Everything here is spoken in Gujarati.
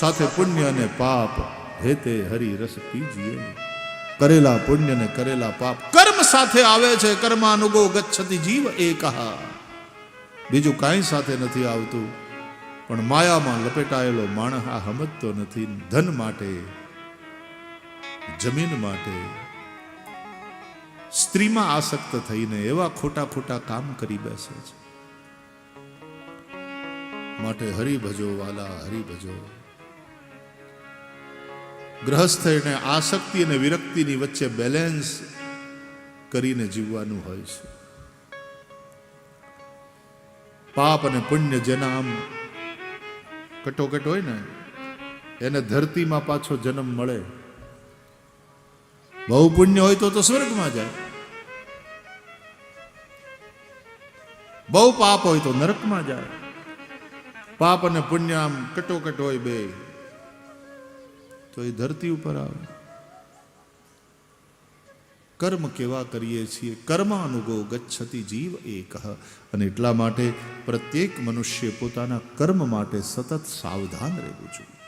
સાથે પુણ્ય અને પાપ હેતે હરિ રસ પીજીએ. કરેલા પુણ્ય ને કરેલા પાપ કર્મ સાથે આવે છે, કર્માનુગો ગચ્છતી જીવ એ કહા બીજું કાંઈ સાથે નથી આવતું, પણ માયામાં લપેટાયેલો માણસ આ સમજતો નથી ધન માટે, જમીન માટે. સ્ત્રીમાં આસક્ત થઈને એવા ખોટા ખોટા કામ કરી બેસે છે. માટે હરિભજો વાલા હરિભજો. ગ્રહસ્થ એને આસક્તિ અને વિરક્તિની વચ્ચે બેલેન્સ કરીને જીવવાનું હોય છે. પાપ અને પુણ્ય જેના આમ કટોકટ હોય ને, એને ધરતીમાં પાછો જન્મ મળે. બહુ પુણ્ય હોય તો તો સ્વર્ગમાં જાય. બહુ પાપ હોય તો નરકમાં જાય. પાપ અને પુણ્ય આમ કટોકટ હોય બે. તો એ ધરતી ઉપર આવે. કર્મ કેવા કરીએ છીએ? કર્માનુગો ગચ્છતી જીવ એક. અને એટલા માટે પ્રત્યેક મનુષ્ય પોતાના કર્મ માટે સતત સાવધાન રહેવું જોઈએ.